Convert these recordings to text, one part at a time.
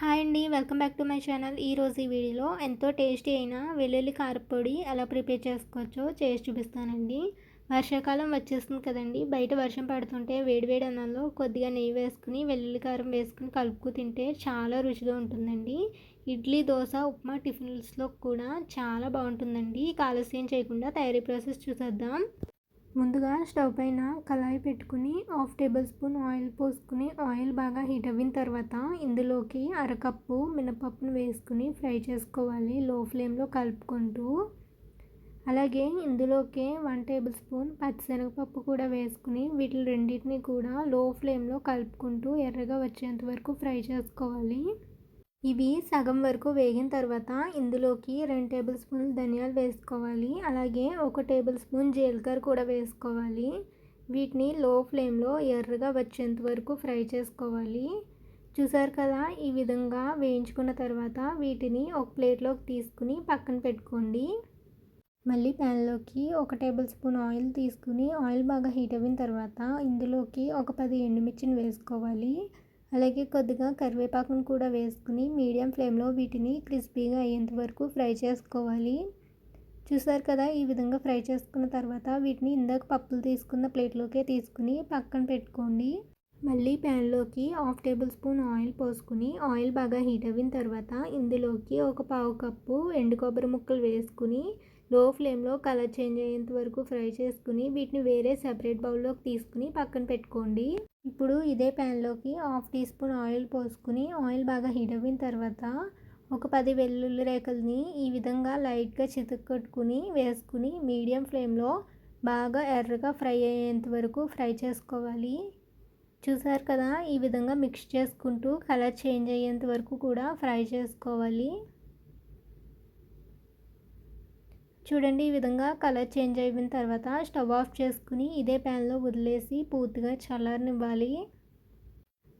Hi అండి welcome back to my channel. ఈరోజు ఈ వీడియోలో ఎంతో టేస్టీ అయిన వెల్లుల్లి కారపొడి ఎలా ప్రిపేర్ చేసుకోవచ్చో చేసి చూపిస్తానండి. వర్షాకాలం వచ్చేస్తుంది కదండి బయట వర్షం పడుతుంటే వేడివేడి అన్నంలో కొద్దిగా నెయ్యి వేసుకుని వెల్లుల్లి కారం వేసుకుని కలుపుకు తింటే చాలా రుచిగా ఉంటుందండి. ఇడ్లీ దోశ ఉప్మా టిఫిన్స్లో కూడా చాలా బాగుంటుందండి. ఆలస్యం చేయకుండా తయారీ ప్రాసెస్ చూసేద్దాం. ముందుగా స్టవ్ పైన కళాయి పెట్టుకుని హాఫ్ టేబుల్ స్పూన్ ఆయిల్ పోసుకుని ఆయిల్ బాగా హీట్ అయిన తర్వాత ఇందులోకి అరకప్పు మినపప్పును వేసుకుని ఫ్రై చేసుకోవాలి. లో ఫ్లేమ్లో కలుపుకుంటూ. అలాగే ఇందులోకి వన్ టేబుల్ స్పూన్ పచ్చిశనగపప్పు కూడా వేసుకుని వీటి రెండింటిని కూడా లో ఫ్లేమ్లో కలుపుకుంటూ ఎర్రగా వచ్చేంత వరకు ఫ్రై చేసుకోవాలి. ఇవి సగం వరకు వేగిన తర్వాత ఇందులోకి రెండు టేబుల్ స్పూన్లు ధనియాలు వేసుకోవాలి. అలాగే ఒక టేబుల్ స్పూన్ జీలకర్ర కూడా వేసుకోవాలి. వీటిని లో ఫ్లేమ్లో ఎర్రగా వచ్చేంత వరకు ఫ్రై చేసుకోవాలి. చూసారు కదా ఈ విధంగా వేయించుకున్న తర్వాత వీటిని ఒక ప్లేట్లోకి తీసుకుని పక్కన పెట్టుకోండి. మళ్ళీ ప్యాన్లోకి ఒక టేబుల్ స్పూన్ ఆయిల్ తీసుకుని ఆయిల్ బాగా హీట్ అయిన తర్వాత ఇందులోకి ఒక పది ఎండుమిర్చిని వేసుకోవాలి. అలాగే కొద్దిగా కరివేపాకును కూడా వేసుకుని మీడియం ఫ్లేమ్లో వీటిని క్రిస్పీగా అయ్యేంత వరకు ఫ్రై చేసుకోవాలి. చూసారు కదా ఈ విధంగా ఫ్రై చేసుకున్న తర్వాత వీటిని ఇందాక పప్పులు తీసుకున్న ప్లేట్లోకే తీసుకుని పక్కన పెట్టుకోండి. మళ్ళీ ప్యాన్లోకి హాఫ్ టేబుల్ స్పూన్ ఆయిల్ పోసుకుని ఆయిల్ బాగా హీట్ అయిన తర్వాత ఇందులోకి ఒక పావు కప్పు ఎండు కొబ్బరి ముక్కలు వేసుకుని లో ఫ్లేమ్లో కలర్ చేంజ్ అయ్యేంత వరకు ఫ్రై చేసుకుని వీటిని వేరే సెపరేట్ బౌల్లోకి తీసుకుని పక్కన పెట్టుకోండి. ఇప్పుడు ఇదే ప్యాన్లోకి హాఫ్ టీ స్పూన్ ఆయిల్ పోసుకుని ఆయిల్ బాగా హీట్ అయిన తర్వాత ఒక పది వెల్లుల్లి రేకల్ని ఈ విధంగా లైట్గా చితుక్కొట్టుకుని వేసుకుని మీడియం ఫ్లేమ్లో బాగా ఎర్రగా ఫ్రై అయ్యేంత వరకు ఫ్రై చేసుకోవాలి. చూసారు కదా ఈ విధంగా మిక్స్ చేసుకుంటూ కలర్ చేంజ్ అయ్యేంత వరకు కూడా ఫ్రై చేసుకోవాలి. చూడండి ఈ విధంగా కలర్ చేంజ్ అయిపోయిన తర్వాత స్టవ్ ఆఫ్ చేసుకుని ఇదే ప్యాన్లో వదిలేసి పూర్తిగా చల్లారనివ్వాలి.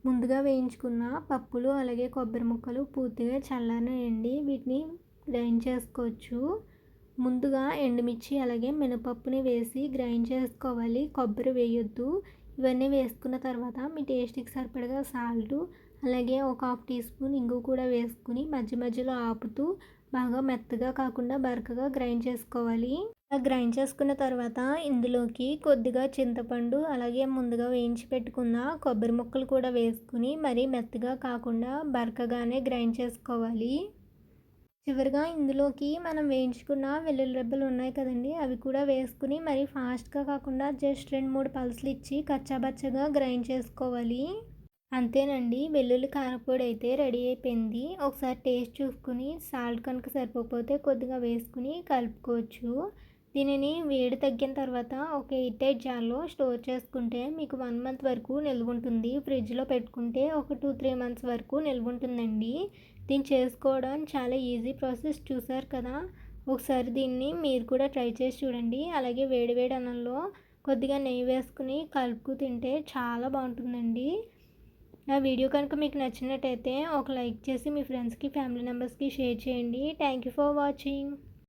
ముందుగా వేయించుకున్న పప్పులు అలాగే కొబ్బరి ముక్కలు పూర్తిగా చల్లారనియండి. వీటిని గ్రైండ్ చేసుకోవచ్చు. ముందుగా ఎండుమిర్చి అలాగే మినపప్పుని వేసి గ్రైండ్ చేసుకోవాలి. కొబ్బరి వేయొద్దు. ఇవన్నీ వేసుకున్న తర్వాత మీ టేస్ట్కి సరిపడగా సాల్ట్ అలాగే ఒక హాఫ్ టీ స్పూన్ ఇంగు కూడా వేసుకుని మధ్య మధ్యలో ఆపుతూ బాగా మెత్తగా కాకుండా బరకగా గ్రైండ్ చేసుకోవాలి. గ్రైండ్ చేసుకున్న తర్వాత ఇందులోకి కొద్దిగా చింతపండు అలాగే ముందుగా వేయించి పెట్టుకున్న కొబ్బరి ముక్కలు కూడా వేసుకుని మరీ మెత్తగా కాకుండా బరకగానే గ్రైండ్ చేసుకోవాలి. చివరిగా ఇందులోకి మనం వేయించుకున్న వెల్లుల్లి రెబ్బలు ఉన్నాయి కదండి అవి కూడా వేసుకుని మరీ ఫాస్ట్గా కాకుండా జస్ట్ రెండు మూడు పల్సులు ఇచ్చి కచ్చాబచ్చగా గ్రైండ్ చేసుకోవాలి. అంతేనండి. వెల్లుల్లి కారపొడి అయితే రెడీ అయిపోయింది. ఒకసారి టేస్ట్ చూసుకుని సాల్ట్ కనుక సరిపోకపోతే కొద్దిగా వేసుకుని కలుపుకోవచ్చు. దీనిని వేడి తగ్గిన తర్వాత ఒక ఎయిట్ ఎయిట్ జార్లో స్టోర్ చేసుకుంటే మీకు వన్ మంత్ వరకు నిల్వ ఉంటుంది. ఫ్రిడ్జ్లో పెట్టుకుంటే ఒక టూ త్రీ మంత్స్ వరకు నిల్వ ఉంటుందండి. దీన్ని చేసుకోవడం చాలా ఈజీ ప్రాసెస్ చూసారు కదా. ఒకసారి దీన్ని మీరు కూడా ట్రై చేసి చూడండి. అలాగే వేడివేడి అన్నంలో కొద్దిగా నెయ్యి వేసుకుని కలుపుకు తింటే చాలా బాగుంటుందండి. నా వీడియో కనుక మీకు నచ్చినట్టయితే ఒక లైక్ చేసి మీ ఫ్రెండ్స్కి ఫ్యామిలీ మెంబర్స్కి షేర్ చేయండి. Thank you for watching.